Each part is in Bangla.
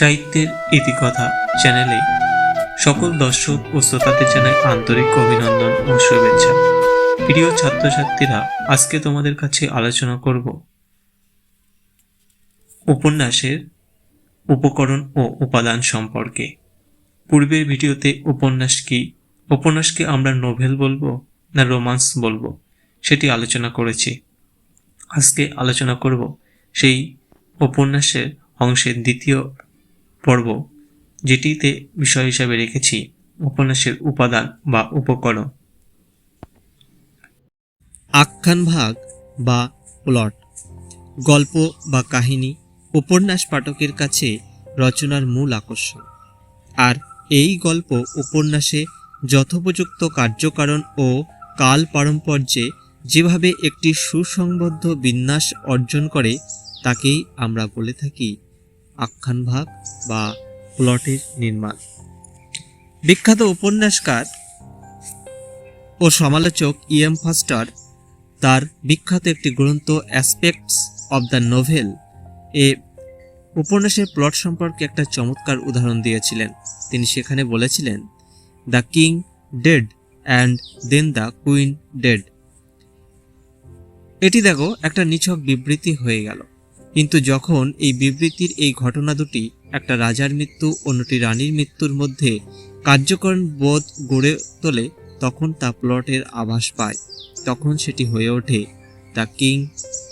সাহিত্যের ইতিকথা চ্যানেলে সকল দর্শক ও শ্রোতাদের জানাই আন্তরিক অভিনন্দন ও শুভেচ্ছা। প্রিয় ছাত্রছাত্রীরা, আজকে তোমাদের কাছে আলোচনা করব উপন্যাসের উপকরণ ও উপাদান সম্পর্কে। পূর্বের ভিডিওতে উপন্যাস কি, উপন্যাসকে আমরা নোভেল বলব না রোমান্স বলব, সেটি আলোচনা করেছি। আজকে আলোচনা করব সেই উপন্যাসের অংশের দ্বিতীয় পর্ব যেটিতে বিষয় হিসাবে রেখেছি উপন্যাসের উপাদান বা উপকরণ। আখ্যান ভাগ বা প্লট। গল্প বা কাহিনী উপন্যাস পাঠকের কাছে রচনার মূল আকর্ষণ। আর এই গল্প উপন্যাসে যথোপযুক্ত কার্যকারণ ও কাল পারম্পর্যে যেভাবে একটি সুসংবদ্ধ বিন্যাস অর্জন করে, তাকেই আমরা বলে থাকি আখ্যান ভাগ বা প্লটের নির্মাণ। বিখ্যাত উপন্যাসকার ও সমালোচক ইএম ফাস্টার তার বিখ্যাত একটি গ্রন্থ অ্যাসপেক্টস অব দ্য নোভেল এ উপন্যাসের প্লট সম্পর্কে একটা চমৎকার উদাহরণ দিয়েছিলেন। তিনি সেখানে বলেছিলেন, the king dead and then the queen dead. এটি দেখো একটা নিছক বিবৃতি হয়ে গেল। কিন্তু যখন এই বিবৃতির এই ঘটনা দুটি, একটা রাজার মৃত্যু, অন্যটি রানীর মৃত্যুর মধ্যে কার্যকরণ বোধ গড়ে তোলে, তখন তা প্লটের আভাস পায়। তখন সেটি হয়ে ওঠে the king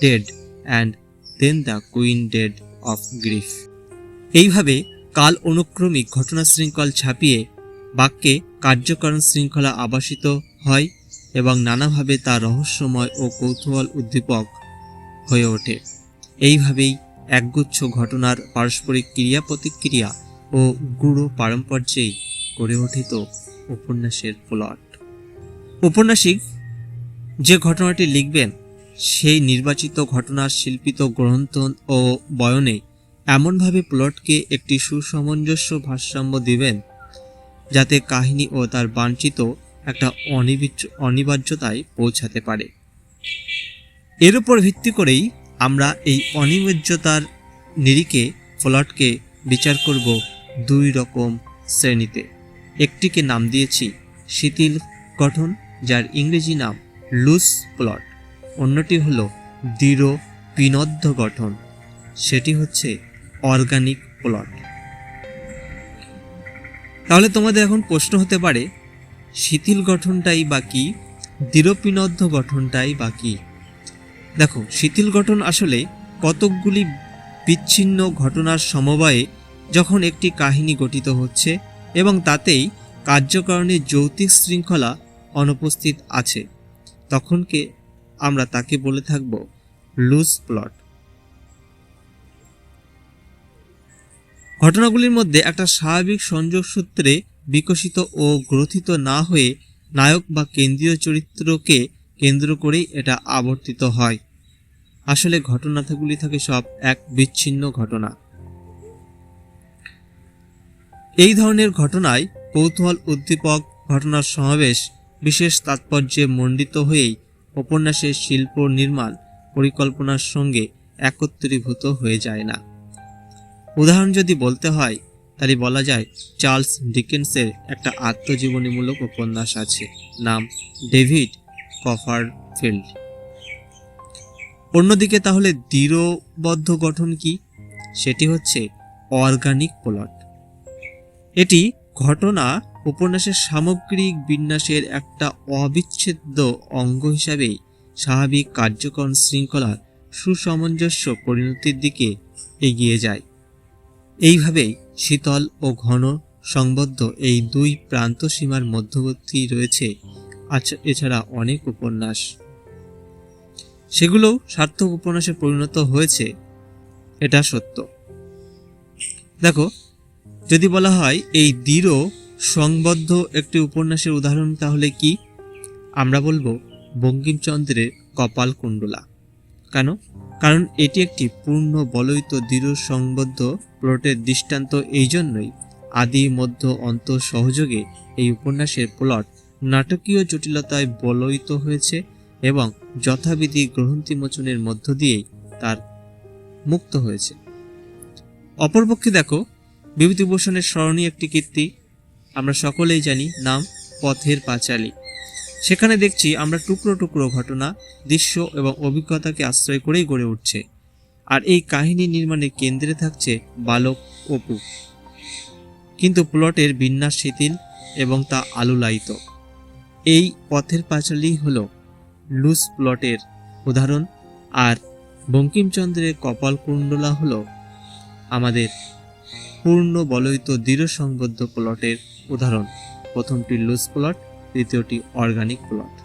dead and then the queen dead of grief এইভাবে কাল অনুক্রমিক ঘটনা শৃঙ্খল ছাপিয়ে বাক্যে কার্যকরণ শৃঙ্খলা আবাসিত হয় এবং নানাভাবে তা রহস্যময় ও কৌতূহল উদ্দীপক হয়ে ওঠে। এইভাবেই একগুচ্ছ ঘটনার পারস্পরিক ক্রিয়া প্রতিক্রিয়া ও গূঢ় পারম্পর্যেই গড়ে ওঠিত উপন্যাসের প্লট। উপন্যাসিক যে ঘটনাটি লিখবেন, সেই নির্বাচিত ঘটনার শিল্পিত গ্রন্থ ও বয়নে এমনভাবে প্লটকে একটি সুসামঞ্জস্য ভারসাম্য দিবেন, যাতে কাহিনী ও তার বাঞ্ছিত একটা অনিবার্যতায় পৌঁছাতে পারে। এর উপর ভিত্তি করেই আমরা এই অনিবার্যতার নিরিখে প্লটকে বিচার করব দুই রকম শ্রেণীতে। একটিকে নাম দিয়েছি শিথিল গঠন, যার ইংরেজি নাম লুজ প্লট। অন্যটি হলো দৃঢ় পিনদ্ধ গঠন। সেটি হচ্ছে অর্গানিক প্লট। তাহলে তোমাদের এখন প্রশ্ন হতে পারে, শিথিল গঠনটাই বা কি? দৃঢ়পিনদ্ধ গঠনটাই বা কি? দেখো, শিথিল গঠন আসলে কতকগুলি বিচ্ছিন্ন ঘটনার সমবায়ে যখন একটি কাহিনী গঠিত হচ্ছে এবং তাতেই কার্যকারণের যৌতিক শৃঙ্খলা অনুপস্থিত আছে, তখনকে আমরা তাকে বলে থাকব লুজ প্লট ঘটনাগুলির মধ্যে একটা স্বাভাবিক সংযোগ সূত্রে বিকশিত ও গ্রথিত না হয়ে নায়ক বা কেন্দ্রীয় চরিত্রকে কেন্দ্র করেই এটা আবর্তিত হয়। আসলে ঘটনাগুলি থাকে সব এক বিচ্ছিন্ন ঘটনা। এই ধরনের ঘটনায় কৌতূহল উদ্দীপক ঘটনার সমাবেশ বিশেষ তাৎপর্যে মণ্ডিত হয়েই উপন্যাসের শিল্প নির্মাণ পরিকল্পনার সঙ্গে একত্রীভূত হয়ে যায় না। উদাহরণ যদি বলতে হয়, তাহলে বলা যায় চার্লস ডিকেন্সের একটা আত্মজীবনীমূলক উপন্যাস আছে, নাম ডেভিড কফারফিল্ড। অন্যদিকে তাহলে দৃঢ়বদ্ধ গঠন কি? সেটি হচ্ছে অর্গানিক প্লট এটি ঘটনা উপন্যাসের সামগ্রিক বিন্যাসের একটা অবিচ্ছেদ্য অঙ্গ হিসাবেই স্বাভাবিক কার্যক্রম শৃঙ্খলার সুসামঞ্জস্য পরিণতির দিকে এগিয়ে যায়। এইভাবেই শীতল ও ঘন সংবদ্ধ এই দুই প্রান্ত সীমার মধ্যবর্তী রয়েছে। আচ্ছা- এছাড়া অনেক উপন্যাস। সেগুলোও সার্থক উপন্যাসে পরিণত হয়েছে। এটা সত্য। দেখো, যদি বলা হয় এই দৃঢ়, সংবদ্ধ একটি উপন্যাসের উদাহরণ, তাহলে কি? আমরা বলব বঙ্কিমচন্দ্রের কপাল কুণ্ডলা। কেন? কারণ এটি একটি পূর্ণ, বলয়িত, দৃঢ়, সংবদ্ধ প্লটের দৃষ্টান্ত। এই জন্যই আদি, মধ্য, অন্ত সহযোগে এই উপন্যাসের প্লট নাটকীয় জটিলতায় বলয়িত হয়েছে। এবং যথাবিধি গ্রন্থিমোচনের মধ্য দিয়েই তার মুক্ত হয়েছে। অপরপক্ষে দেখো, বিভূতিভূষণের স্মরণীয় একটি কীর্তি, আমরা সকলেই জানি নাম পথের পাঁচালী। সেখানে দেখছি আমরা টুকরো টুকরো ঘটনা, দৃশ্য এবং অভিজ্ঞতাকে আশ্রয় করেই গড়ে উঠছে। আর এই কাহিনী নির্মাণের কেন্দ্রে থাকছে বালক অপু। কিন্তু প্লটের বিন্যাস শিথিল এবং তা আলুলায়িত। এই পথের পাঁচালী হল লুজ প্লটের উদাহরণ। আর বঙ্কিমচন্দ্রের কপাল কুণ্ডলা হল আমাদের পূর্ণ বলয়িত দৃঢ় সংবদ্ধ প্লটের উদাহরণ। প্রথমটি লুজ প্লট, দ্বিতীয়টি অর্গানিক প্লট।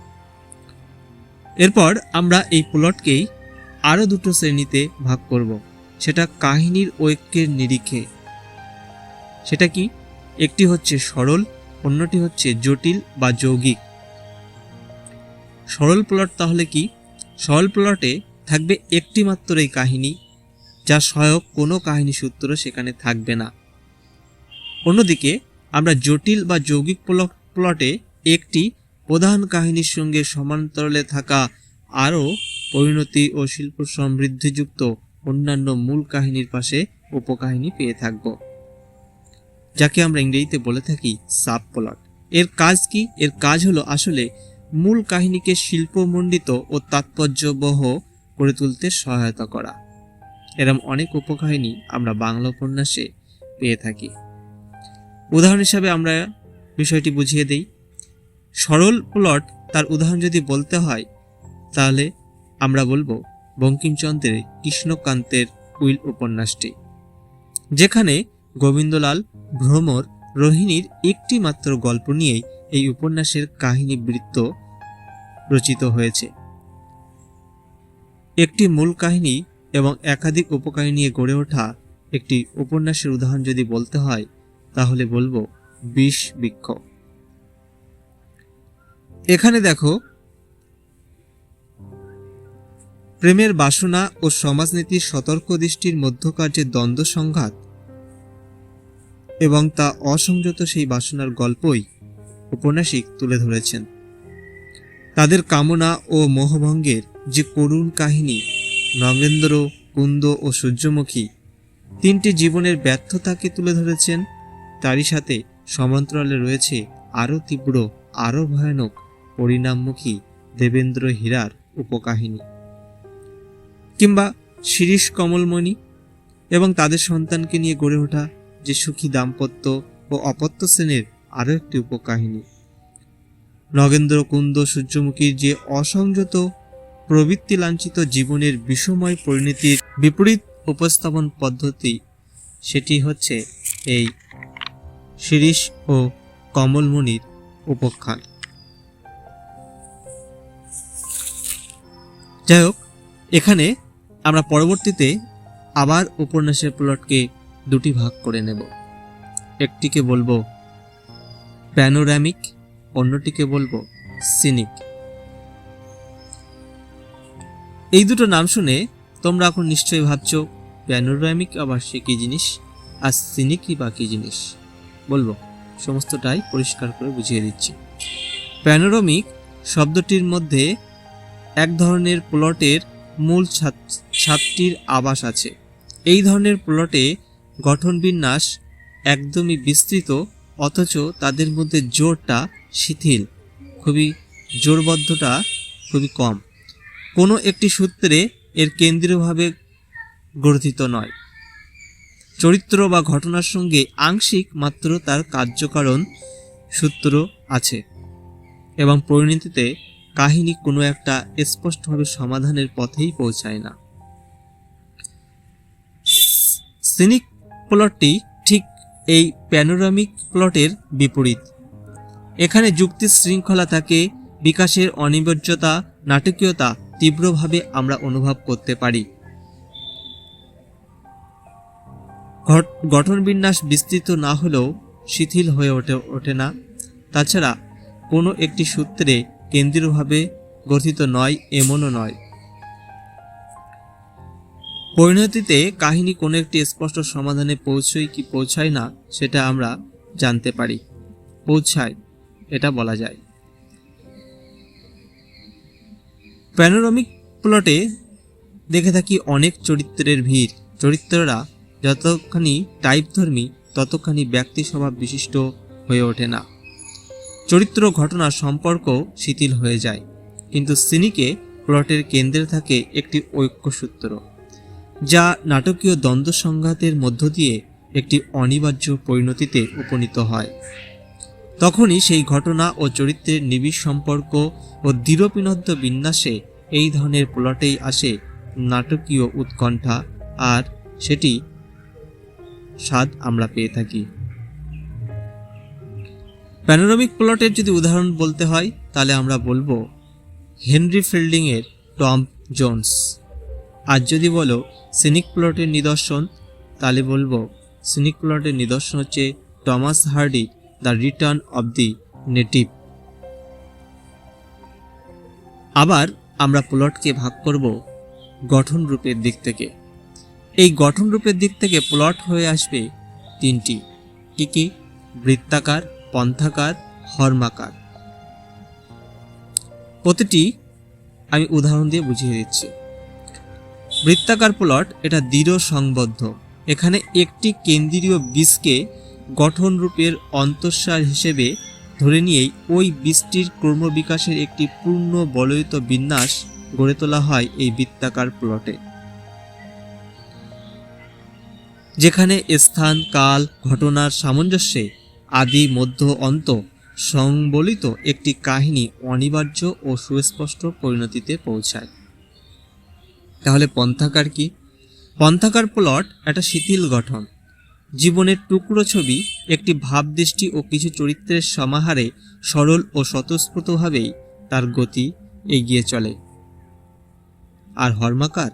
এরপর আমরা এই প্লটকেই আরও দুটো শ্রেণীতে ভাগ করব। সেটা কাহিনীর ঐক্যের নিরিখে। সেটা কি? একটি হচ্ছে সরল, অন্যটি হচ্ছে জটিল বা যৌগিক। সরল প্লট তাহলে কি? সরল প্লটে থাকবে একটি মাত্র এই কাহিনী, যা সহায়ক কোনো কাহিনী সূত্র সেখানে থাকবে না। অন্যদিকে, আমরা জটিল বা যৌগিক প্লট- একটি প্রধান কাহিনীর সঙ্গে সমান্তরালে থাকা আরও পরিণতি ও শিল্প সমৃদ্ধিযুক্ত অন্যান্য মূল কাহিনীর পাশে উপকাহিনী পেয়ে থাকব। যাকে আমরা ইংরেজিতে বলে থাকি সাব প্লট এর কাজ কি? এর কাজ হলো আসলে মূল কাহিনীকে শিল্পমণ্ডিত ও তাৎপর্যবহ করে তুলতে সহায়তা করা। এরম অনেক উপকাহিনী আমরা বাংলা উপন্যাসে পেয়ে থাকি। উদাহরণ হিসাবে আমরা বিষয়টি বুঝিয়ে দেই। সরল প্লট তার উদাহরণ যদি বলতে হয়, তাহলে আমরা বলব বঙ্কিমচন্দ্রের কৃষ্ণকান্তের উইল উপন্যাসটি, যেখানে গোবিন্দলাল ভ্রমর রোহিণীর একটি মাত্র গল্প নিয়েই এই উপন্যাসের কাহিনী বৃত্ত রচিত হয়েছে। একটি মূল কাহিনী এবং একাধিক উপকাহিনী নিয়ে গড়ে ওঠা একটি উপন্যাসের উদাহরণ যদি বলতে হয়, তাহলে বলব বিষ বৃক্ষ। এখানে দেখো, প্রেমের বাসনা ও সমাজনীতির সতর্ক দৃষ্টির মধ্যকার যে দ্বন্দ্ব সংঘাত এবং তা অসংযত সেই বাসনার গল্পই উপন্যাসিক তুলে ধরেছেন। তাদের কামনা ও মোহভঙ্গের যে করুণ কাহিনী, নগেন্দ্র, কুন্দ ও সূর্যমুখী, তিনটি জীবনের ব্যর্থতাকে তুলে ধরেছেন, তারই সাথে সমান্তরালে রয়েছে আরও তীব্র, আরও ভয়ানক, পরিণামমুখী দেবেন্দ্র হীরার উপকাহিনী। কিংবা শিরিষ কমলমণি এবং তাদের সন্তানকে নিয়ে গড়ে ওঠা যে সুখী দাম্পত্য ও অপত্য শ্রেণির আরও একটি উপকাহিনী। নগেন্দ্র কুন্দ সূর্যমুখীর যে অসংযত প্রবৃত্তি লাঞ্ছিত জীবনের বিষময় পরিণতির বিপরীত উপস্থাপন পদ্ধতি, সেটি হচ্ছে এই শিরিষ ও কমলমণির উপখ্যান। যাই হোক, এখানে আমরা পরবর্তীতে আবার উপন্যাসের প্লটকে দুটি ভাগ করে নেব। একটিকে বলব প্যানোরামিক অন্যটিকে বলব সিনিক। এই দুটো নাম শুনে তোমরা এখন নিশ্চয়ই ভাবছ, প্যানোরামিক আবার সে কী জিনিস? আর সিনিকই বা কী জিনিস? বলব, সমস্তটাই পরিষ্কার করে বুঝিয়ে দিচ্ছি। প্যানোরামিক শব্দটির মধ্যে এক ধরনের প্লটের মূল ছাদটির আবাস আছে। এই ধরনের প্লটে গঠন বিন্যাস একদমই বিস্তৃত, অথচ তাদের মধ্যে জোরটা শিথিল, খুবই জোরবদ্ধটা খুবই কম। কোনো একটি সূত্রে এর কেন্দ্রীয়ভাবে গঠিত নয়। চরিত্র বা ঘটনার সঙ্গে আংশিক মাত্র তার কার্যকারণ সূত্র আছে এবং পরিণতিতে কাহিনী কোনো একটা স্পষ্টভাবে সমাধানের পথেই পৌঁছায় না। সিনিক প্লটটি ঠিক এই প্যানোরামিক প্লটের বিপরীত। এখানে যুক্তির শৃঙ্খলা থাকে, বিকাশের অনিবার্যতা, নাটকীয়তা তীব্রভাবে আমরা অনুভব করতে পারি। গঠন বিন্যাস বিস্তৃত না হলেও শিথিল হয়ে ওঠে ওঠে না। তাছাড়া কোনো একটি সূত্রে কেন্দ্রীয়ভাবে গঠিত নয়, এমনও নয়। পরিণতিতে কাহিনী কোনো একটি স্পষ্ট সমাধানে পৌঁছয় কি পৌঁছায় না, সেটা আমরা জানতে পারি। পৌঁছায়। এটা বলা যায়। প্যানোরামিক প্লটে দেখে থাকি অনেক চরিত্রের ভিড়। চরিত্ররা যতখানি টাইপধর্মী ততখানি ব্যক্তি স্বভাব বিশিষ্ট হয়ে ওঠে না। চরিত্র ঘটনা সম্পর্ক শিথিল হয়ে যায়। কিন্তু সিনিকে প্লটের কেন্দ্রে থাকে একটি ঐক্যসূত্র, যা নাটকীয় দ্বন্দ্ব সংঘাতের মধ্য দিয়ে একটি অনিবার্য পরিণতিতে উপনীত হয়। তখনই সেই ঘটনা ও চরিত্রের নিবিড় সম্পর্ক ও দৃঢ়পিনদ্য বিন্যাসে এই ধরনের প্লটেই আসে নাটকীয় উৎকণ্ঠা আর সেটি স্বাদ আমরা পেয়ে থাকি। প্যানোরামিক প্লটের যদি উদাহরণ বলতে হয়, তাহলে আমরা বলব হেনরি ফিল্ডিংয়ের টম জোন্স। আর যদি বলো সিনিক প্লটের নিদর্শন, তাহলে বলব সিনিক প্লটের নিদর্শন হচ্ছে Thomas Hardy the return of the native. আবার আমরা প্লটকে ভাগ করব গঠন রূপের দিক থেকে। এই গঠন রূপের দিক থেকে প্লট হয়ে আসবে তিনটি। কি কি? বৃত্তাকার, পন্থাকার, হর্মাকার। প্রতিটি আমি উদাহরণ দিয়ে বুঝিয়ে দিচ্ছি। বৃত্তাকার প্লট এটা দৃঢ় সংবদ্ধ এখানে একটি কেন্দ্রীয় বীজকে গঠন রূপের অন্তঃসার হিসেবে ধরে নিয়েই ওই বীজটির ক্রমবিকাশের একটি পূর্ণ বলয়িত বিন্যাস গড়ে তোলা হয় এই বৃত্তাকার প্লটে। যেখানে স্থান, কাল, ঘটনার সামঞ্জস্যে আদি, মধ্য, অন্ত সংবলিত একটি কাহিনী অনিবার্য ও সুস্পষ্ট পরিণতিতে পৌঁছায়। তাহলে পন্থাকার কি? পন্থাকার প্লট একটা শিথিল গঠন। জীবনের টুকরো ছবি, একটি ভাবদৃষ্টি ও কিছু চরিত্রের সমাহারে সরল ও স্বতঃস্ফূর্তভাবেই তার গতি এগিয়ে চলে। আর হর্মাকার,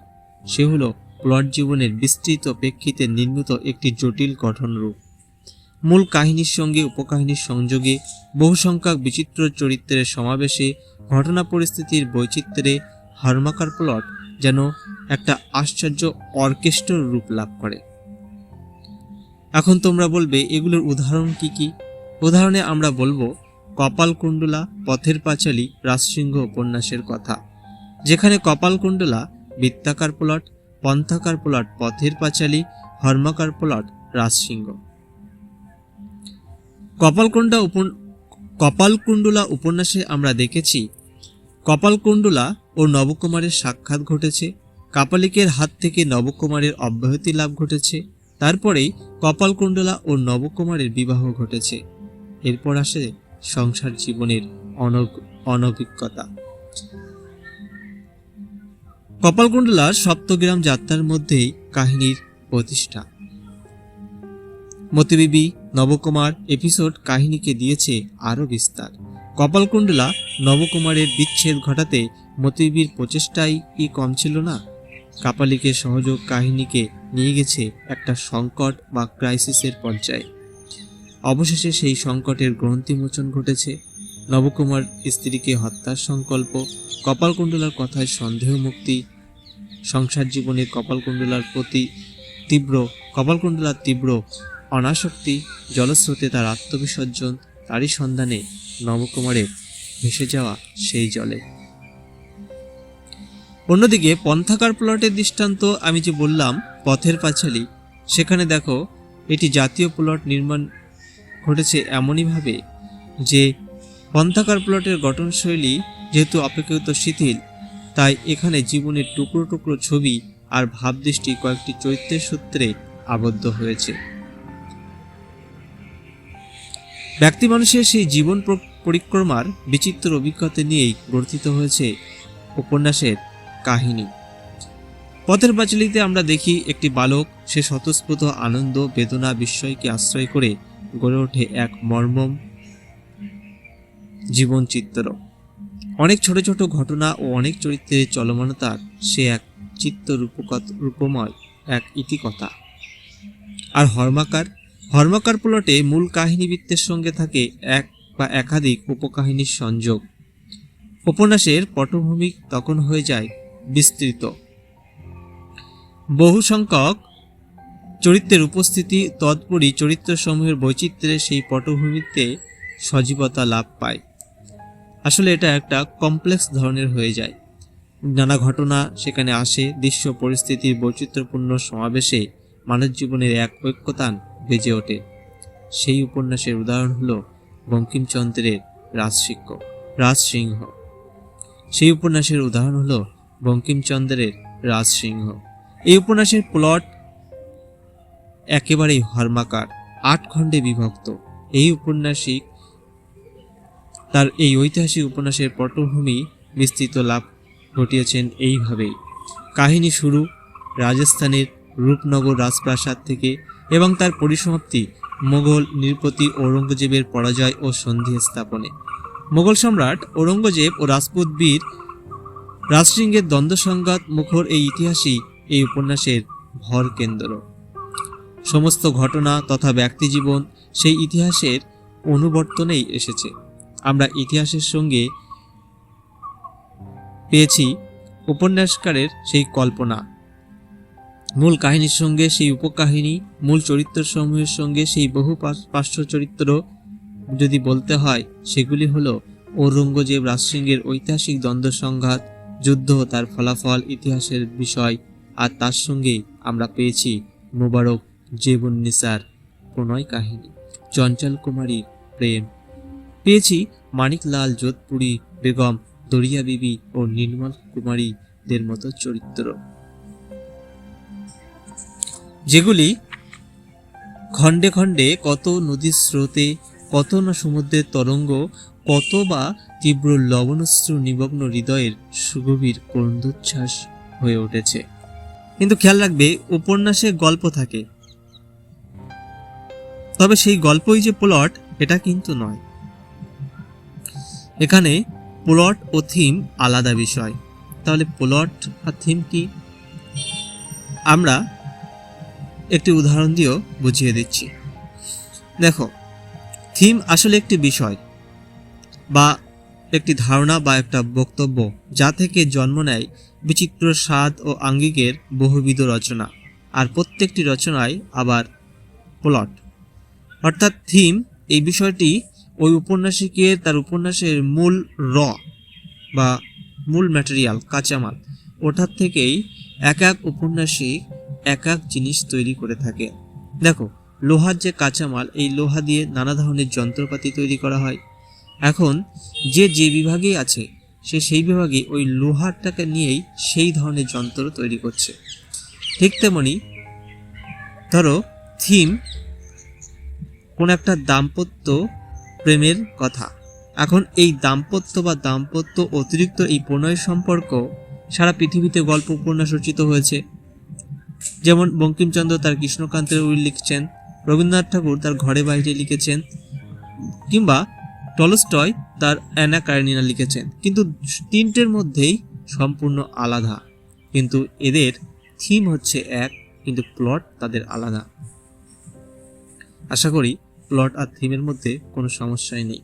সে হলো প্লট জীবনের বিস্তৃত প্রেক্ষিতে নির্মিত একটি জটিল গঠন রূপ। মূল কাহিনীর সঙ্গে উপকাহিনীর সংযোগে বহু সংখ্যক বিচিত্র চরিত্রের সমাবেশে ঘটনা পরিস্থিতির বৈচিত্র্যে হর্মাকার প্লট যেন একটা আশ্চর্য অর্কেস্ট্র রূপ লাভ করে। এখন তোমরা বলবে, এগুলোর উদাহরণ কি কি? উদাহরণে আমরা বলব, কপালকুণ্ডলা, পথের পাঁচালী রাজসিংহ উপন্যাসের কথা। যেখানে কপালকুণ্ডলা, বৃত্তাকার প্লট, পন্থাকার প্লট, পথের পাঁচালী, হর্মাকার প্লট রাজসিংহ কপালকুণ্ডা উপন, কপালকুণ্ডলা উপন্যাসে আমরা দেখেছি, কপালকুণ্ডলা ও নবকুমারের সাক্ষাৎ ঘটেছে, কাপালিকের হাত থেকে নবকুমারের অব্যাহতি লাভ ঘটেছে তারপরেই কপালকুণ্ডলা ও নবকুমারের বিবাহ ঘটেছে। এরপর আসে সংসার জীবনের অনভিজ্ঞতা। কপালকুণ্ডলার সপ্তগ্রাম যাত্রার মধ্যেই কাহিনীর প্রতিষ্ঠা। মতিবিবি, নবকুমার এপিসোড কাহিনীকে দিয়েছে আরও বিস্তার। কপালকুণ্ডলা নবকুমারের বিচ্ছেদ ঘটাতে মতিবিবির প্রচেষ্টাই কি কম ছিল না? কাপালিকের সহযোগ কাহিনীকে নিয়ে গেছে একটা সংকট বা ক্রাইসিসের পর্যায়ে। অবশেষে সেই সংকটের গ্রন্থিমোচন ঘটেছে। নবকুমার স্ত্রীকে হত্যার সংকল্প, কপালকুণ্ডলার কথায় সন্দেহ মুক্তি, সংসার জীবনে কপালকুণ্ডলার প্রতি তীব্র, কপালকুণ্ডলার তীব্র অনাসক্তি, জলস্রোতে তার আত্মবিসর্জন, তারই সন্ধানে নবকুমারের ভেসে যাওয়া সেই জলে। অন্যদিকে পন্থাকার প্লটের দৃষ্টান্ত আমি যে বললাম, পথের পাঁচালী। সেখানে দেখো, এটি জাতীয় প্লট নির্মাণ ঘটেছে এমনইভাবে যে পন্থাকার প্লটের গঠনশৈলী যেহেতু অপেক্ষাকৃত শিথিল, তাই এখানে জীবনের টুকরো টুকরো ছবি আর ভাবদৃষ্টি কয়েকটি চৈত্রের সূত্রে আবদ্ধ হয়েছে। ব্যক্তি মানুষের সেই জীবন পরিক্রমার বিচিত্র অভিজ্ঞতা নিয়েই গঠিত হয়েছে উপন্যাসের কাহিনী। পথের পাঁচালিতে আমরা দেখি একটি বালক, সে স্বতঃস্ফূর্ত আনন্দ, বেদনা, বিস্ময়কে আশ্রয় করে গড়ে ওঠে এক মর্মম জীবন চিত্র অনেক ছোট ছোট ঘটনা ও অনেক চরিত্রের চলমানতার সে এক চিত্ত রূপকত রূপময়, এক ইতিকথা। আর হর্মাকার হর্মাকার প্লটে মূল কাহিনীবৃত্তের সঙ্গে থাকে এক বা একাধিক উপকাহিনীর সংযোগ। উপন্যাসের পটভূমি তখন হয়ে যায় বিস্তৃত। বহু সংখ্যক চরিত্রের উপস্থিতি তৎপরই চরিত্রসমূহের বৈচিত্র্যে সেই পটভূমিতে সজীবতা লাভ পায়। আসলে এটা একটা কমপ্লেক্স ধরনের হয়ে যায়। নানা ঘটনা সেখানে আসে, দৃশ্য পরিস্থিতির বৈচিত্র্যপূর্ণ সমাবেশে মানব জীবনের এক ঐক্যতান বেজে ওঠে। সেই উপন্যাসের উদাহরণ হলো বঙ্কিমচন্দ্রের রাজসিংহ রাজসিংহ। সেই উপন্যাসের উদাহরণ হলো বঙ্কিমচন্দ্রের রাজসিংহ। এই উপন্যাসের প্লট একেবারেই হর্মাকার, আট খণ্ডে বিভক্ত। এই উপন্যাসিক তার এই ঐতিহাসিক উপন্যাসের পটভূমি বিস্তৃত লাভ ঘটিয়েছেন এইভাবেই। কাহিনী শুরু রাজস্থানের রূপনগর রাজপ্রাসাদ থেকে এবং তার পরিসমাপ্তি মোগল নৃপতি ঔরঙ্গজেবের পরাজয় ও সন্ধি স্থাপনে। মোগল সম্রাট ঔরঙ্গজেব ও রাজপুত বীর রাজসিংহের দ্বন্দ্ব সংঘাত মুখর এই ইতিহাসই এই উপন্যাসের ভর কেন্দ্র। সমস্ত ঘটনা তথা ব্যক্তিজীবন সেই ইতিহাসের অনুবর্তনেই এসেছে। আমরা ইতিহাসের সঙ্গে পেয়েছি উপন্যাসকারের সেই কল্পনা। মূল কাহিনীর সঙ্গে সেই উপকাহিনী, মূল চরিত্রসমূহের সঙ্গে সেই বহু পার্শ্ব চরিত্র যদি বলতে হয়, সেগুলি হলো ঔরঙ্গজেব রাজসিংহের ঐতিহাসিক দ্বন্দ্ব সংঘাত যুদ্ধ তার ফলাফল ইতিহাসের বিষয়, আর তার সঙ্গে আমরা পেয়েছি মোবারক জেবুন্নিসার প্রণয় কাহিনী, চঞ্চল কুমারীর প্রেম। পেয়েছি মানিকলাল যোধপুরী বেগম দরিয়া বিবি ও নির্মল কুমারীদের মতো চরিত্র। যেগুলি খণ্ডে খণ্ডে কত নদীর স্রোতে, কত না সমুদ্রের তরঙ্গ কত বা তীব্র লবণশ্রু নিমগ্ন হৃদয়ের সুগভীর করন্দোচ্ছ্বাস হয়ে উঠেছে। কিন্তু খেয়াল রাখবে, উপন্যাসে গল্প থাকে। তবে সেই গল্পই যে প্লট, এটা কিন্তু নয়। এখানে প্লট ও থিম আলাদা বিষয়। তাহলে প্লট আর থিম কি? আমরা একটি উদাহরণ দিয়েও বুঝিয়ে দিচ্ছি। দেখো, থিম আসলে একটি বিষয়। বা একটি ধারণা বা একটা বক্তব্য যা থেকে জন্ম নেয় বিচিত্র স্বাদ ও আঙ্গিকের বহুবিধ রচনা। আর প্রত্যেকটি রচনায় আবার প্লট অর্থাৎ থিম এই বিষয়টি ওই উপন্যাসিকের তার উপন্যাসের মূল র বা মূল ম্যাটেরিয়াল কাঁচামাল ওটার থেকেই এক এক উপন্যাসিক এক এক জিনিস তৈরি করে থাকে। দেখো, লোহার যে কাঁচামাল, এই লোহা দিয়ে নানা ধরনের যন্ত্রপাতি তৈরি করা হয়। এখন যে যে বিভাগেই আছে, সে সেই বিভাগে ওই লোহারটাকে নিয়েই সেই ধরনের যন্ত্র তৈরি করছে। ঠিক তেমনি, ধরো, থিম কোন একটা দাম্পত্য প্রেমের কথা। এখন এই দাম্পত্য বা দাম্পত্য অতিরিক্ত এই প্রণয় সম্পর্ক সারা পৃথিবীতে গল্প উপন্যাস রচিত হয়েছে। যেমন বঙ্কিমচন্দ্র তার কৃষ্ণকান্তের উইল লিখছেন, রবীন্দ্রনাথ ঠাকুর তার ঘরে বাইরে লিখেছেন, কিংবা টলস্টয় তার অ্যানা কারেনিনা লিখেছেন। কিন্তু তিনটের মধ্যেই সম্পূর্ণ আলাদা। কিন্তু এদের থিম হচ্ছে এক, কিন্তু প্লট তাদের আলাদা। আশা করি প্লট আর থিমের মধ্যে কোনো সমস্যাই নেই।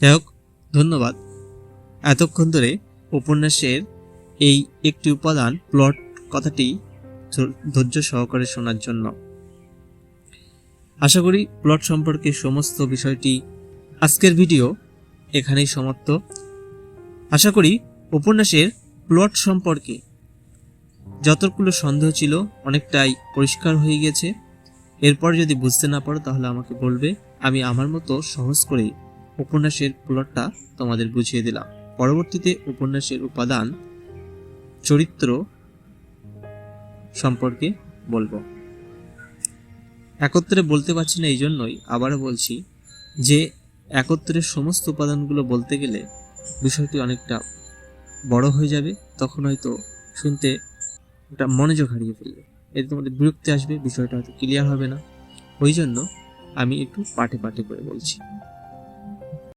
যাই হোক, ধন্যবাদ। এতক্ষণ ধরে উপন্যাসের এই একটি উপাদান প্লট কথাটি ধৈর্য সহকারে শোনার জন্য। আশা করি প্লট সম্পর্কে সমস্ত বিষয়টি আজকের ভিডিও এখানেই সমাপ্ত। আশা করি উপন্যাসের প্লট সম্পর্কে যতগুলো সন্দেহ ছিল অনেকটাই পরিষ্কার হয়ে গেছে। এরপর যদি বুঝতে না পারো তাহলে আমাকে বলবে। আমি আমার মতো সহজ করে উপন্যাসের প্লটটা তোমাদের বুঝিয়ে দিলাম। পরবর্তীতে উপন্যাসের উপাদান চরিত্র সম্পর্কে বলব। একত্রে বলতে পারছি না এই জন্যই আবারও বলছি যে একত্রে সমস্ত উপাদানগুলো বলতে গেলে বিষয়টি অনেকটা বড় হয়ে যাবে, তখন হয়তো শুনতে একটা মনোযোগ হারিয়ে ফেলবে। এতে তোমাদের বিরক্তি আসবে, বিষয়টা হয়তো ক্লিয়ার হবে না। ওই জন্য আমি একটু পাটে পাটে করে বলছি।